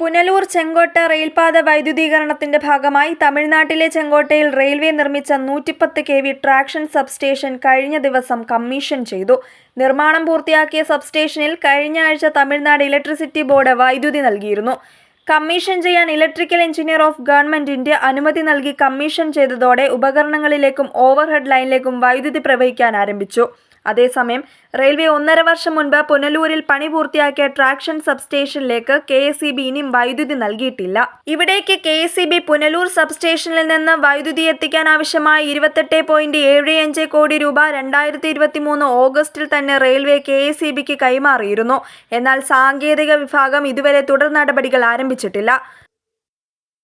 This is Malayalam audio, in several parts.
പുനലൂർ ചെങ്കോട്ട റെയിൽപാത വൈദ്യുതീകരണത്തിന്റെ ഭാഗമായി തമിഴ്നാട്ടിലെ ചെങ്കോട്ടയിൽ റെയിൽവേ നിർമ്മിച്ച നൂറ്റിപ്പത്ത് കെ വി ട്രാക്ഷൻ സബ്സ്റ്റേഷൻ കഴിഞ്ഞ ദിവസം കമ്മീഷൻ ചെയ്തു. നിർമ്മാണം പൂർത്തിയാക്കിയ സബ്സ്റ്റേഷനിൽ കഴിഞ്ഞ ആഴ്ച തമിഴ്നാട് ഇലക്ട്രിസിറ്റി ബോർഡ് വൈദ്യുതി നൽകിയിരുന്നു. കമ്മീഷൻ ചെയ്യാൻ ഇലക്ട്രിക്കൽ എഞ്ചിനീയർ ഓഫ് ഗവൺമെന്റിന്റെ അനുമതി നൽകി കമ്മീഷൻ ചെയ്തതോടെ ഉപകരണങ്ങളിലേക്കും ഓവർഹെഡ് ലൈനിലേക്കും വൈദ്യുതി പ്രവഹിക്കാൻ ആരംഭിച്ചു. അതേസമയം റെയിൽവേ ഒന്നര വർഷം മുൻപ് പുനലൂരിൽ പണി പൂർത്തിയാക്കിയ ട്രാക്ഷൻ സബ്സ്റ്റേഷനിലേക്ക് കെ എസ് ഇ ബി ഇനിയും വൈദ്യുതി നൽകിയിട്ടില്ല. ഇവിടേക്ക് K S E B Punalur സബ്സ്റ്റേഷനിൽ നിന്ന് വൈദ്യുതി എത്തിക്കാൻ ആവശ്യമായ ഇരുപത്തെട്ട് പോയിന്റ് ഏഴ് അഞ്ച് കോടി രൂപ രണ്ടായിരത്തി ഇരുപത്തി മൂന്ന് ഓഗസ്റ്റിൽ തന്നെ റെയിൽവേ കെ എസ് ഇ ബിക്ക് കൈമാറിയിരുന്നു. എന്നാൽ സാങ്കേതിക വിഭാഗം ഇതുവരെ തുടർ നടപടികൾ ആരംഭിച്ചിട്ടില്ല.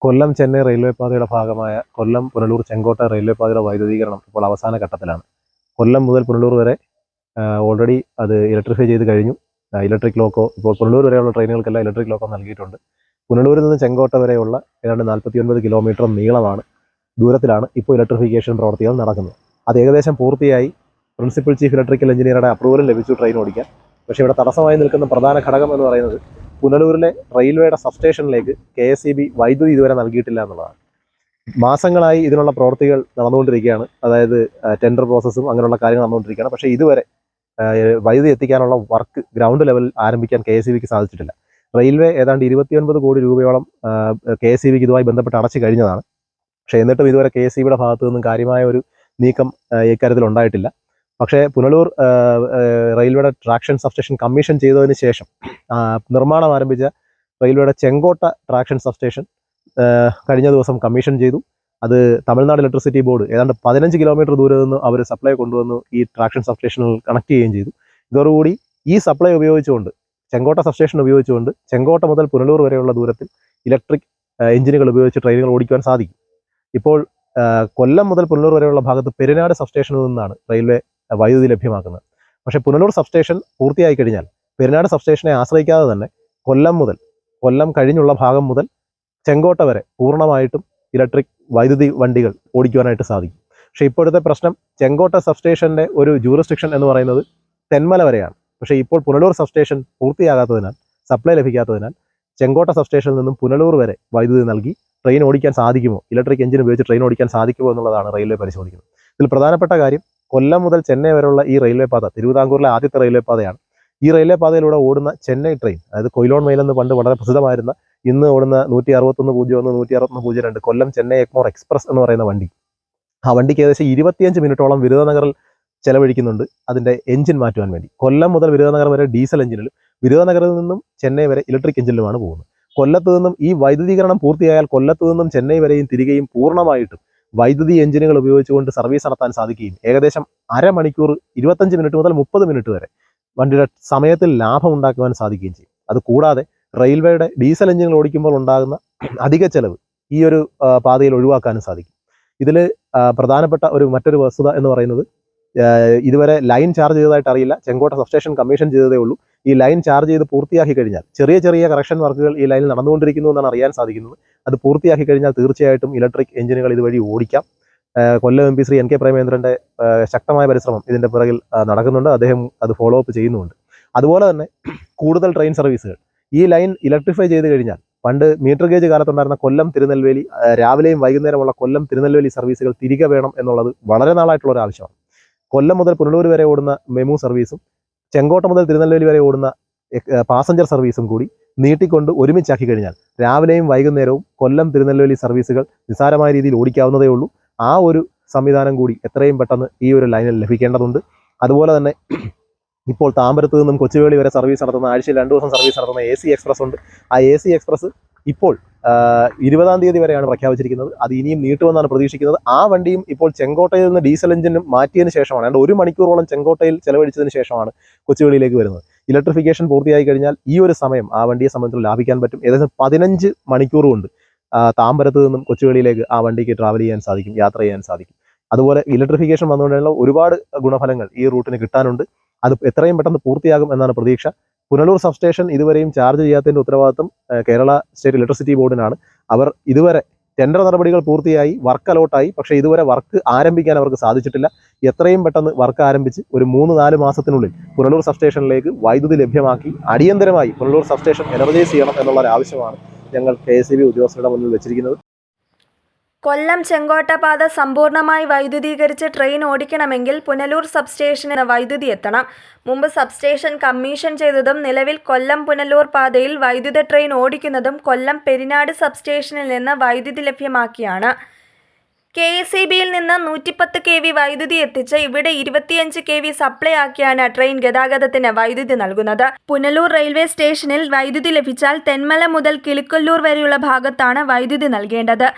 കൊല്ലം ചെന്നൈ റെയിൽവേ പാതയുടെ ഭാഗമായ കൊല്ലം പുനലൂർ ചെങ്കോട്ട റെയിൽവേ പാതയുടെ വൈദ്യുതീകരണം ഇപ്പോൾ അവസാന ഘട്ടത്തിലാണ്. കൊല്ലം മുതൽ പുനലൂർ വരെ ഓൾറെഡി അത് ഇലക്ട്രിഫൈ ചെയ്ത് കഴിഞ്ഞു. ഇലക്ട്രിക് ലോക്കോ ഇപ്പോൾ പുനലൂർ വരെയുള്ള ട്രെയിനുകൾക്കെല്ലാം ഇലക്ട്രിക് ലോക്കോ നൽകിയിട്ടുണ്ട്. പുനലൂരിൽ നിന്ന് ചെങ്കോട്ട വരെയുള്ള ഏതാണ്ട് നാൽപ്പത്തി ഒൻപത് കിലോമീറ്റർ നീളമാണ് ദൂരത്തിലാണ് ഇപ്പോൾ ഇലക്ട്രിഫിക്കേഷൻ പ്രവർത്തികൾ നടക്കുന്നത്. അത് ഏകദേശം പൂർത്തിയായി. പ്രിൻസിപ്പൽ ചീഫ് ഇലക്ട്രിക്കൽ എഞ്ചിനീയറുടെ അപ്രൂവലും ലഭിച്ചു ട്രെയിൻ ഓടിക്കാൻ. പക്ഷേ ഇവിടെ തടസ്സമായി നിൽക്കുന്ന പ്രധാന ഘടകം എന്ന് പറയുന്നത് പുനലൂരിലെ റെയിൽവേയുടെ സബ്സ്റ്റേഷനിലേക്ക് കെ എസ് ഇ ബി വൈദ്യുതി ഇതുവരെ നൽകിയിട്ടില്ല എന്നുള്ളതാണ്. മാസങ്ങളായി ഇതിനുള്ള പ്രവൃത്തികൾ നടന്നുകൊണ്ടിരിക്കുകയാണ്. അതായത് ടെൻഡർ പ്രോസസ്സും അങ്ങനെയുള്ള കാര്യങ്ങൾ നടന്നുകൊണ്ടിരിക്കുകയാണ്. പക്ഷേ ഇതുവരെ വൈദ്യുതി എത്തിക്കാനുള്ള വർക്ക് ഗ്രൗണ്ട് ലെവലിൽ ആരംഭിക്കാൻ കെ എസ് ബിക്ക് സാധിച്ചിട്ടില്ല. റെയിൽവേ ഏതാണ്ട് ഇരുപത്തിയൊൻപത് കോടി രൂപയോളം കെ എസ് ബിക്ക് ഇതുമായി ബന്ധപ്പെട്ട് അടച്ചു കഴിഞ്ഞതാണ്. പക്ഷേ എന്നിട്ടും ഇതുവരെ കെ എസ് ബിയുടെ ഭാഗത്തു നിന്നും കാര്യമായ ഒരു നീക്കം ഇക്കാര്യത്തിൽ ഉണ്ടായിട്ടില്ല. പക്ഷേ പുനലൂർ റെയിൽവേയുടെ ട്രാക്ഷൻ സബ്സ്റ്റേഷൻ കമ്മീഷൻ ചെയ്തതിന് ശേഷം നിർമ്മാണം ആരംഭിച്ച റെയിൽവേയുടെ ചെങ്കോട്ട ട്രാക്ഷൻ സബ്സ്റ്റേഷൻ കഴിഞ്ഞ ദിവസം കമ്മീഷൻ ചെയ്തു. അത് തമിഴ്നാട് ഇലക്ട്രിസിറ്റി ബോർഡ് ഏതാണ്ട് പതിനഞ്ച് കിലോമീറ്റർ ദൂരെ നിന്ന് അവർ സപ്ലൈ കൊണ്ടുവന്ന് ഈ ട്രാക്ഷൻ സബ്സ്റ്റേഷനിൽ കണക്ട് ചെയ്യുകയും ചെയ്തു. ഇതോടുകൂടി ഈ സപ്ലൈ ഉപയോഗിച്ചുകൊണ്ട് ചെങ്കോട്ട സബ്സ്റ്റേഷൻ ഉപയോഗിച്ചുകൊണ്ട് ചെങ്കോട്ട മുതൽ പുനലൂർ വരെയുള്ള ദൂരത്തിൽ ഇലക്ട്രിക് എഞ്ചിനുകൾ ഉപയോഗിച്ച് ട്രെയിനുകൾ ഓടിക്കുവാൻ സാധിക്കും. ഇപ്പോൾ കൊല്ലം മുതൽ പുനലൂർ വരെയുള്ള ഭാഗത്ത് പെരിനാട് സബ്സ്റ്റേഷനിൽ നിന്നാണ് റെയിൽവേ വൈദ്യുതി ലഭ്യമാക്കുന്നത്. പക്ഷേ പുനലൂർ സബ്സ്റ്റേഷൻ പൂർത്തിയായി കഴിഞ്ഞാൽ പെരിനാട് സബ്സ്റ്റേഷനെ ആശ്രയിക്കാതെ തന്നെ കൊല്ലം മുതൽ കൊല്ലം കഴിഞ്ഞുള്ള ഭാഗം മുതൽ ചെങ്കോട്ട വരെ പൂർണമായിട്ടും ഇലക്ട്രിക് വൈദ്യുതി വണ്ടികൾ ഓടിക്കുവാനായിട്ട് സാധിക്കും. പക്ഷേ ഇപ്പോഴത്തെ പ്രശ്നം ചെങ്കോട്ട സബ്സ്റ്റേഷന്റെ ഒരു ജൂറിസ്ഡിക്ഷൻ എന്ന് പറയുന്നത് തെന്മല വരെയാണ്. പക്ഷേ ഇപ്പോൾ പുനലൂർ സബ്സ്റ്റേഷൻ പൂർത്തിയാകാത്തതിനാൽ സപ്ലൈ ലഭിക്കാത്തതിനാൽ ചെങ്കോട്ട സബ്സ്റ്റേഷനിൽ നിന്നും പുനലൂർ വരെ വൈദ്യുതി നൽകി ട്രെയിൻ ഓടിക്കാൻ സാധിക്കുമോ? ഇലക്ട്രിക് എഞ്ചിൻ ഉപയോഗിച്ച് ട്രെയിൻ ഓടിക്കാൻ സാധിക്കുമോ എന്നുള്ളതാണ് റെയിൽവേ പരിശോധിക്കുന്നത്. ഇതിൽ പ്രധാനപ്പെട്ട കാര്യം കൊല്ലം മുതൽ ചെന്നൈ വരെയുള്ള ഈ റെയിൽവേ പാത തിരുവിതാംകൂറിലെ ആദ്യത്തെ റെയിൽവേ പാതയാണ്. ഈ റെയിൽവേ പാതയിലൂടെ ഓടുന്ന ചെന്നൈ ട്രെയിൻ അതായത് കൊയിലോൺ മെയിൽ എന്ന് പണ്ട് വളരെ പ്രസിദ്ധമായിരുന്ന ഇന്ന് ഓടുന്ന നൂറ്റി അറുപത്തൊന്ന് പൂജ്യം ഒന്ന് നൂറ്റി അറുപത്തൊന്ന് പൂജ്യം രണ്ട് കൊല്ലം ചെന്നൈ എക്മോർ എക്സ്പ്രസ് എന്ന് പറയുന്ന വണ്ടി. ആ വണ്ടിക്ക് ഏകദേശം ഇരുപത്തിയഞ്ച് മിനിറ്റോളം വിരുദനഗറിൽ ചെലവഴിക്കുന്നുണ്ട് അതിന്റെ എഞ്ചിൻ മാറ്റുവാൻ വേണ്ടി. കൊല്ലം മുതൽ വിരുദനഗർ വരെ ഡീസൽ എഞ്ചിനിലും വിരുദനഗറിൽ നിന്നും ചെന്നൈ വരെ ഇലക്ട്രിക് എഞ്ചിനിലുമാണ് പോകുന്നത്. കൊല്ലത്ത് നിന്നും ഈ വൈദ്യുതീകരണം പൂർത്തിയായാൽ കൊല്ലത്ത് നിന്നും ചെന്നൈ വരെയും തിരികെയും പൂർണമായിട്ടും വൈദ്യുതി എഞ്ചിനുകൾ ഉപയോഗിച്ചുകൊണ്ട് സർവീസ് നടത്താൻ സാധിക്കുകയും ഏകദേശം അരമണിക്കൂർ ഇരുപത്തഞ്ച് മിനിറ്റ് മുതൽ മുപ്പത് മിനിറ്റ് വരെ വണ്ടിയുടെ സമയത്തിൽ ലാഭം ഉണ്ടാക്കുവാൻ സാധിക്കുകയും ചെയ്യും. അത് കൂടാതെ റെയിൽവേയുടെ ഡീസൽ എഞ്ചിനുകൾ ഓടിക്കുമ്പോൾ ഉണ്ടാകുന്ന അധിക ചെലവ് ഈ ഒരു പാതയിൽ ഒഴിവാക്കാനും സാധിക്കും. ഇതിൽ പ്രധാനപ്പെട്ട ഒരു മറ്റൊരു വസ്തുത എന്ന് പറയുന്നത് ഇതുവരെ ലൈൻ ചാർജ് ചെയ്തതായിട്ട് അറിയില്ല. ചെങ്കോട്ട സബ്സ്റ്റേഷൻ കമ്മീഷൻ ചെയ്തതേ ഉള്ളൂ. ഈ ലൈൻ ചാർജ് ചെയ്ത് പൂർത്തിയാക്കി കഴിഞ്ഞാൽ ചെറിയ ചെറിയ കറക്ഷൻ വർക്കുകൾ ഈ ലൈനിൽ നടന്നുകൊണ്ടിരിക്കുന്നു എന്നാണ് അറിയാൻ സാധിക്കുന്നത്. അത് പൂർത്തിയാക്കി കഴിഞ്ഞാൽ തീർച്ചയായിട്ടും ഇലക്ട്രിക് എഞ്ചിനുകൾ ഇതുവഴി ഓടിക്കാം. Kollam M P Shri N K പ്രേമേന്ദ്രന്റെ ശക്തമായ പരിശ്രമം ഇതിന്റെ പിറകിൽ നടക്കുന്നുണ്ട്. അദ്ദേഹം അത് ഫോളോ അപ്പ് ചെയ്യുന്നുണ്ട് അതുപോലെ തന്നെ കൂടുതൽ ട്രെയിൻ സർവീസുകൾ ഈ ലൈൻ ഇലക്ട്രിഫൈ ചെയ്ത് കഴിഞ്ഞാൽ പണ്ട് മീറ്റർ ഗേജ് കാലത്തുണ്ടായിരുന്ന കൊല്ലം തിരുനെൽവേലി രാവിലെയും വൈകുന്നേരമുള്ള കൊല്ലം തിരുനെൽവേലി സർവീസുകൾ തിരികെ വേണം എന്നുള്ളത് വളരെ നാളായിട്ടുള്ള ഒരു ആവശ്യമാണ്. കൊല്ലം മുതൽ പുനലൂർ വരെ ഓടുന്ന മെമു സർവീസും ചെങ്കോട്ട മുതൽ തിരുനെൽവേലി വരെ ഓടുന്ന പാസഞ്ചർ സർവീസും കൂടി നീട്ടിക്കൊണ്ട് ഒരുമിച്ചാക്കി കഴിഞ്ഞാൽ രാവിലെയും വൈകുന്നേരവും കൊല്ലം തിരുനെൽവേലി സർവീസുകൾ നിസ്സാരമായ രീതിയിൽ ഓടിക്കാവുന്നതേ ഉള്ളൂ. ആ ഒരു സംവിധാനം കൂടി എത്രയും പെട്ടെന്ന് ഈ ഒരു ലൈനിൽ ലഭിക്കേണ്ടതുണ്ട്. അതുപോലെ തന്നെ ഇപ്പോൾ താമ്പരത്ത് നിന്നും കൊച്ചുവേളി വരെ സർവീസ് നടത്തുന്ന ആഴ്ചയിൽ രണ്ട് ദിവസം സർവീസ് നടത്തുന്ന എ സി എക്സ്പ്രസ് ഉണ്ട്. ആ എ സി എക്സ്പ്രസ് ഇപ്പോൾ ഇരുപതാം തീയതി വരെയാണ് പ്രഖ്യാപിച്ചിരിക്കുന്നത്. അത് ഇനിയും നീട്ടുമെന്നാണ് പ്രതീക്ഷിക്കുന്നത്. ആ വണ്ടിയും ഇപ്പോൾ ചെങ്കോട്ടയിൽ നിന്ന് ഡീസൽ എഞ്ചിനും മാറ്റിയതിന് ശേഷമാണ് ഏതാണ്ട് ഒരു മണിക്കൂറോളം ചെങ്കോട്ടയിൽ ചെലവഴിച്ചതിന് ശേഷമാണ് കൊച്ചുവേളിയിലേക്ക് വരുന്നത്. ഇലക്ട്രിഫിക്കേഷൻ പൂർത്തിയായി കഴിഞ്ഞാൽ ഈ ഒരു സമയം ആ വണ്ടിയെ സംബന്ധിച്ച് ലാഭിക്കാൻ പറ്റും. ഏകദേശം പതിനഞ്ച് മണിക്കൂറുകൊണ്ട് താമ്പരത്ത് നിന്നും കൊച്ചുവേളിയിലേക്ക് ആ വണ്ടിക്ക് ട്രാവൽ ചെയ്യാൻ സാധിക്കും യാത്ര ചെയ്യാൻ സാധിക്കും. അതുപോലെ ഇലക്ട്രിഫിക്കേഷൻ വന്നുകൊണ്ടുള്ള ഒരുപാട് ഗുണഫലങ്ങൾ ഈ റൂട്ടിന് കിട്ടാനുണ്ട്. അത് എത്രയും പെട്ടെന്ന് പൂർത്തിയാകും എന്നാണ് പ്രതീക്ഷ. പുനലൂർ സബ്സ്റ്റേഷൻ ഇതുവരെയും ചാർജ് ചെയ്യാത്തതിന്റെ ഉത്തരവാദിത്തം കേരള സ്റ്റേറ്റ് ഇലക്ട്രിസിറ്റി ബോർഡിനാണ്. അവർ ഇതുവരെ ടെൻഡർ നടപടികൾ പൂർത്തിയായി വർക്ക് അലോട്ടായി പക്ഷേ ഇതുവരെ വർക്ക് ആരംഭിക്കാൻ അവർക്ക് സാധിച്ചിട്ടില്ല. എത്രയും പെട്ടെന്ന് വർക്ക് ആരംഭിച്ച് ഒരു മൂന്ന് നാല് മാസത്തിനുള്ളിൽ പുനലൂർ സബ്സ്റ്റേഷനിലേക്ക് വൈദ്യുതി ലഭ്യമാക്കി അടിയന്തരമായി പുനലൂർ സബ്സ്റ്റേഷൻ എനർജൈസ് ചെയ്യണം എന്നുള്ള ഒരു ആവശ്യമാണ് ഞങ്ങൾ കെ എസ് ഉദ്യോഗസ്ഥരുടെ മുന്നിൽ വെച്ചിരിക്കുന്നത്. കൊല്ലം ചെങ്കോട്ടപാത സമ്പൂർണമായി വൈദ്യുതീകരിച്ച് ട്രെയിൻ ഓടിക്കണമെങ്കിൽ പുനലൂർ സബ്സ്റ്റേഷന് വൈദ്യുതി എത്തണം. മുമ്പ് സബ്സ്റ്റേഷൻ കമ്മീഷൻ ചെയ്തതും നിലവിൽ കൊല്ലം പുനലൂർ പാതയിൽ വൈദ്യുത ട്രെയിൻ ഓടിക്കുന്നതും കൊല്ലം പെരിനാട് സബ്സ്റ്റേഷനിൽ നിന്ന് വൈദ്യുതി ലഭ്യമാക്കിയാണ്. കെ എസ് ഇ ബിയിൽ നിന്ന് നൂറ്റിപ്പത്ത് കെ വി വൈദ്യുതി എത്തിച്ച് ഇവിടെ ഇരുപത്തിയഞ്ച് കെ വി സപ്ലൈ ആക്കിയാണ് ട്രെയിൻ ഗതാഗതത്തിന് വൈദ്യുതി നൽകുന്നത്. പുനലൂർ റെയിൽവേ സ്റ്റേഷനിൽ വൈദ്യുതി ലഭിച്ചാൽ തെന്മല മുതൽ കിളിക്കൊല്ലൂർ വരെയുള്ള ഭാഗത്താണ് വൈദ്യുതി നൽകേണ്ടത്.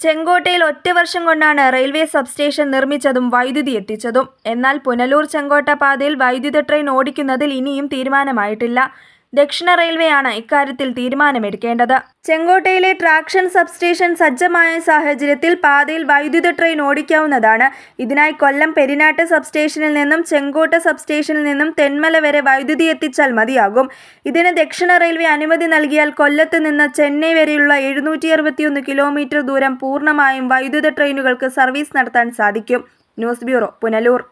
ചെങ്കോട്ടയിൽ ഒറ്റ വർഷം കൊണ്ടാണ് റെയിൽവേ സബ്സ്റ്റേഷൻ നിർമ്മിച്ചതും വൈദ്യുതി എത്തിച്ചതും. എന്നാൽ പുനലൂർ ചെങ്കോട്ട പാതയിൽ വൈദ്യുത ട്രെയിൻ ഓടിക്കുന്നതിൽ ഇനിയും തീരുമാനമായിട്ടില്ല. ദക്ഷിണ റെയിൽവേയാണ് ഇക്കാര്യത്തിൽ തീരുമാനമെടുക്കേണ്ടത്. ചെങ്കോട്ടയിലെ ട്രാക്ഷൻ സബ്സ്റ്റേഷൻ സജ്ജമായ സാഹചര്യത്തിൽ പാതയിൽ വൈദ്യുത ട്രെയിൻ ഓടിക്കാവുന്നതാണ്. ഇതിനായി കൊല്ലം പെരിനാട്ട് സബ്സ്റ്റേഷനിൽ നിന്നും ചെങ്കോട്ട സബ്സ്റ്റേഷനിൽ നിന്നും തെന്മല വരെ വൈദ്യുതി എത്തിച്ചാൽ മതിയാകും. ഇതിന് ദക്ഷിണ റെയിൽവേ അനുമതി നൽകിയാൽ കൊല്ലത്ത് നിന്ന് ചെന്നൈ വരെയുള്ള എഴുന്നൂറ്റി കിലോമീറ്റർ ദൂരം പൂർണമായും വൈദ്യുത ട്രെയിനുകൾക്ക് സർവീസ് നടത്താൻ സാധിക്കും. News bureau Punalur.